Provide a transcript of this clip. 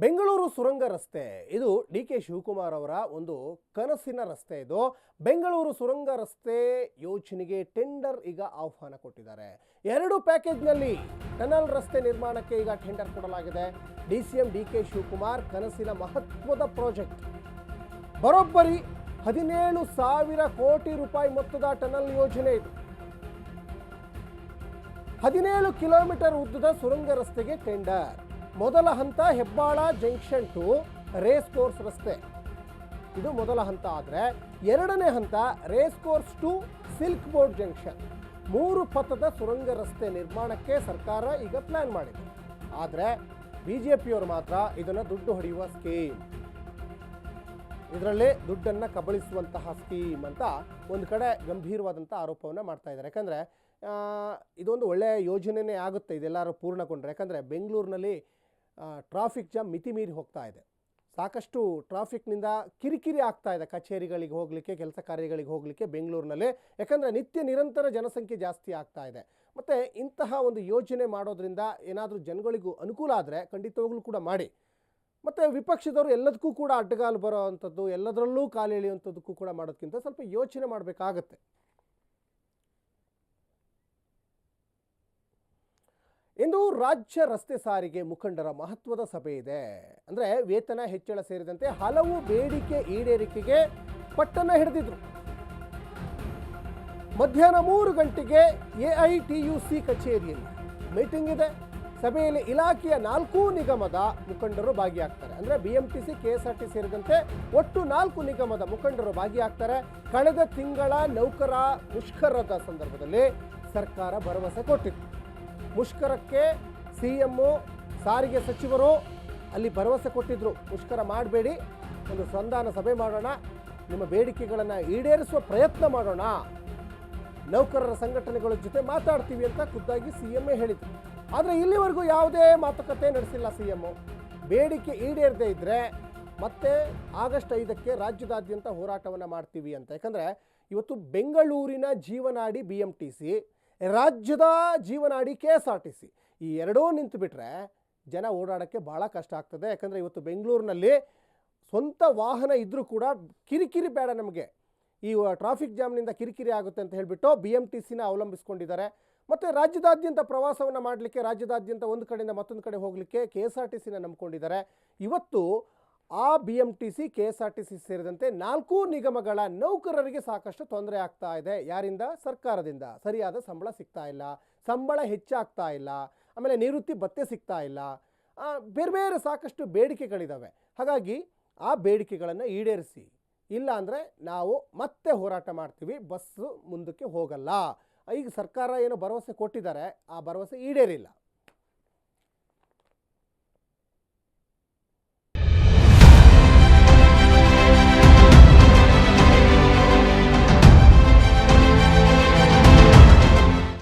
ಬೆಂಗಳೂರು ಸುರಂಗ ರಸ್ತೆ. ಇದು ಡಿ ಕೆ ಶಿವಕುಮಾರ್ ಅವರ ಒಂದು ಕನಸಿನ ರಸ್ತೆ ಇದು. ಬೆಂಗಳೂರು ಸುರಂಗ ರಸ್ತೆ ಯೋಜನೆಗೆ ಟೆಂಡರ್ ಈಗ ಆಹ್ವಾನ ಕೊಟ್ಟಿದ್ದಾರೆ. ಎರಡು ಪ್ಯಾಕೇಜ್ನಲ್ಲಿ ಟನಲ್ ರಸ್ತೆ ನಿರ್ಮಾಣಕ್ಕೆ ಈಗ ಟೆಂಡರ್ ಕೊಡಲಾಗಿದೆ. D C M D K Shivakumar ಕನಸಿನ ಮಹತ್ವದ ಪ್ರಾಜೆಕ್ಟ್. ಬರೋಬ್ಬರಿ ಹದಿನೇಳು ಸಾವಿರ ಕೋಟಿ ರೂಪಾಯಿ ಮೊತ್ತದ ಟನಲ್ ಯೋಜನೆ ಇದು. ಹದಿನೇಳು ಕಿಲೋಮೀಟರ್ ಉದ್ದದ ಸುರಂಗ ರಸ್ತೆಗೆ ಟೆಂಡರ್. ಮೊದಲ ಹಂತ Hebbal junction to race course ರಸ್ತೆ. ಇದು ಮೊದಲ ಹಂತ ಆದರೆ ಎರಡನೇ ಹಂತ race course to silk board junction. ಮೂರು ಪಥದ ಸುರಂಗ ರಸ್ತೆ ನಿರ್ಮಾಣಕ್ಕೆ ಸರ್ಕಾರ ಈಗ ಪ್ಲಾನ್ ಮಾಡಿದೆ. ಆದರೆ ಬಿ ಜೆ ಪಿಯವರು ಮಾತ್ರ ಇದನ್ನು ದುಡ್ಡು ಹೊಡೆಯುವ ಸ್ಕೀಮ್. ಇದರಲ್ಲಿ ದುಡ್ಡನ್ನು ಕಬಳಿಸುವಂತಹ ಸ್ಕೀಮ್ ಅಂತ ಒಂದು ಕಡೆ ಗಂಭೀರವಾದಂಥ ಆರೋಪವನ್ನು ಮಾಡ್ತಾ ಇದ್ದಾರೆ. ಯಾಕಂದರೆ ಇದೊಂದು ಒಳ್ಳೆಯ ಯೋಜನೆಯೇ ಆಗುತ್ತೆ ಇದೆಲ್ಲರೂ ಪೂರ್ಣಗೊಂಡ್ರೆ. ಯಾಕಂದರೆ ಬೆಂಗಳೂರಿನಲ್ಲಿ ಟ್ರಾಫಿಕ್ ಜಾಮ್ ಮಿತಿ ಮೀರಿ ಹೋಗ್ತಾ ಇದೆ. ಸಾಕಷ್ಟು ಟ್ರಾಫಿಕ್ನಿಂದ ಕಿರಿಕಿರಿ ಆಗ್ತಾ ಇದೆ ಕಚೇರಿಗಳಿಗೆ ಹೋಗಲಿಕ್ಕೆ, ಕೆಲಸ ಕಾರ್ಯಗಳಿಗೆ ಹೋಗಲಿಕ್ಕೆ ಬೆಂಗಳೂರಿನಲ್ಲಿ. ಯಾಕಂದರೆ ನಿತ್ಯ ನಿರಂತರ ಜನಸಂಖ್ಯೆ ಜಾಸ್ತಿ ಆಗ್ತಾ ಇದೆ. ಮತ್ತು ಇಂತಹ ಒಂದು ಯೋಜನೆ ಮಾಡೋದ್ರಿಂದ ಏನಾದರೂ ಜನಗಳಿಗೂ ಅನುಕೂಲ ಆದರೆ ಖಂಡಿತವಾಗ್ಲೂ ಕೂಡ ಮಾಡಿ. ಮತ್ತು ವಿಪಕ್ಷದವರು ಎಲ್ಲದಕ್ಕೂ ಕೂಡ ಅಡ್ಡಗಾಲು ಬರೋ ಅಂಥದ್ದು, ಎಲ್ಲದರಲ್ಲೂ ಕಾಲು ಎಳೆಯುವಂಥದ್ದಕ್ಕೂ ಕೂಡ ಮಾಡೋದಕ್ಕಿಂತ ಸ್ವಲ್ಪ ಯೋಚನೆ ಮಾಡಬೇಕಾಗತ್ತೆ. ಇಂದು ರಾಜ್ಯ ರಸ್ತೆ ಸಾರಿಗೆ ಮುಖಂಡರ ಮಹತ್ವದ ಸಭೆ ಇದೆ. ಅಂದರೆ ವೇತನ ಹೆಚ್ಚಳ ಸೇರಿದಂತೆ ಹಲವು ಬೇಡಿಕೆ ಈಡೇರಿಕೆಗೆ ಪಟ್ಟಣ ಹಿಡಿದಿದ್ರು. ಮಧ್ಯಾಹ್ನ ಮೂರು ಗಂಟೆಗೆ ಎಐಟಿಯುಸಿ ಕಚೇರಿಯಲ್ಲಿ ಮೀಟಿಂಗ್ ಇದೆ. ಸಭೆಯಲ್ಲಿ ಇಲಾಖೆಯ ನಾಲ್ಕು ನಿಗಮದ ಮುಖಂಡರು ಭಾಗಿಯಾಗ್ತಾರೆ. ಅಂದರೆ B M T C, K S R T ಸೇರಿದಂತೆ ಒಟ್ಟು ನಾಲ್ಕು ನಿಗಮದ ಮುಖಂಡರು ಭಾಗಿಯಾಗ್ತಾರೆ. ಕಳೆದ ತಿಂಗಳ ನೌಕರ ಮುಷ್ಕರದ ಸಂದರ್ಭದಲ್ಲಿ ಸರ್ಕಾರ ಭರವಸೆ ಕೊಟ್ಟಿತ್ತು. ಮುಷ್ಕರಕ್ಕೆ ಸಿ ಎಮ್ಮು ಸಾರಿಗೆ ಸಚಿವರು ಅಲ್ಲಿ ಭರವಸೆ ಕೊಟ್ಟಿದ್ದರು ಮುಷ್ಕರ ಮಾಡಬೇಡಿ. ಒಂದು ಸಂಧಾನ ಸಭೆ ಮಾಡೋಣ. ನಿಮ್ಮ ಬೇಡಿಕೆಗಳನ್ನು ಈಡೇರಿಸುವ ಪ್ರಯತ್ನ ಮಾಡೋಣ. ನೌಕರರ ಸಂಘಟನೆಗಳ ಜೊತೆ ಮಾತಾಡ್ತೀವಿ ಅಂತ ಖುದ್ದಾಗಿ ಸಿ ಎಂ ಎ ಹೇಳಿದ್ರು. ಆದರೆ ಇಲ್ಲಿವರೆಗೂ ಯಾವುದೇ ಮಾತುಕತೆ ನಡೆಸಿಲ್ಲ ಸಿ ಎಮ್ಮು ಬೇಡಿಕೆ ಈಡೇರದೇ ಇದ್ದರೆ ಮತ್ತೆ ಆಗಸ್ಟ್ ಐದಕ್ಕೆ ರಾಜ್ಯದಾದ್ಯಂತ ಹೋರಾಟವನ್ನು ಮಾಡ್ತೀವಿ ಅಂತ. ಯಾಕಂದರೆ ಇವತ್ತು ಬೆಂಗಳೂರಿನ ಜೀವನಾಡಿ ಬಿ ಎಂ ಟಿ ಸಿ ರಾಜ್ಯದ ಜೀವನಾಡಿ K S R T C ಈ ಎರಡೂ ನಿಂತು ಬಿಟ್ಟರೆ ಜನ ಓಡಾಡೋಕ್ಕೆ ಭಾಳ ಕಷ್ಟ ಆಗ್ತದೆ. ಯಾಕಂದರೆ ಇವತ್ತು ಬೆಂಗಳೂರಿನಲ್ಲಿ ಸ್ವಂತ ವಾಹನ ಇದ್ದರೂ ಕೂಡ ಕಿರಿಕಿರಿ ಬೇಡ ನಮಗೆ. ಈ ಟ್ರಾಫಿಕ್ ಜಾಮ್ನಿಂದ ಕಿರಿಕಿರಿ ಆಗುತ್ತೆ ಅಂತ ಹೇಳಿಬಿಟ್ಟು ಬಿ ಎಂ ಟಿ ಸಿನ ಅವಲಂಬಿಸ್ಕೊಂಡಿದ್ದಾರೆ. ಮತ್ತು ರಾಜ್ಯದಾದ್ಯಂತ ಪ್ರವಾಸವನ್ನು ಮಾಡಲಿಕ್ಕೆ, ರಾಜ್ಯದಾದ್ಯಂತ ಒಂದು ಕಡೆಯಿಂದ ಮತ್ತೊಂದು ಕಡೆ ಹೋಗಲಿಕ್ಕೆ ಕೆ ಎಸ್ ಆರ್ ಟಿ ಸಿನ ನಂಬ್ಕೊಂಡಿದ್ದಾರೆ. ಇವತ್ತು ಆ B M T C K S R T C ಸೇರಿದಂತೆ ನಾಲ್ಕು ನಿಗಮಗಳ ನೌಕರರಿಗೆ ಸಾಕಷ್ಟು ತೊಂದರೆ ಆಗ್ತಾ ಇದೆ. ಯಾರಿಂದ? ಸರ್ಕಾರದಿಂದ. ಸರಿಯಾದ ಸಂಬಳ ಸಿಗ್ತಾ ಇಲ್ಲ. ಸಂಬಳ ಹೆಚ್ಚಾಗ್ತಾ ಇಲ್ಲ. ಆಮೇಲೆ ನಿವೃತ್ತಿ ಭತ್ತೆ ಸಿಗ್ತಾ ಇಲ್ಲ. ಬೇರೆ ಬೇರೆ ಸಾಕಷ್ಟು ಬೇಡಿಕೆಗಳಿದ್ದಾವೆ ಹಾಗಾಗಿ ಆ ಬೇಡಿಕೆಗಳನ್ನು ಈಡೇರಿಸಿ. ಇಲ್ಲ ಅಂದರೆ ನಾವು ಮತ್ತೆ ಹೋರಾಟ ಮಾಡ್ತೀವಿ. ಬಸ್ಸು ಮುಂದಕ್ಕೆ ಹೋಗಲ್ಲ. ಈಗ ಸರ್ಕಾರ ಏನು ಭರವಸೆ ಕೊಟ್ಟಿದ್ದಾರೆ. ಆ ಭರವಸೆ ಈಡೇರಿಲ್ಲ.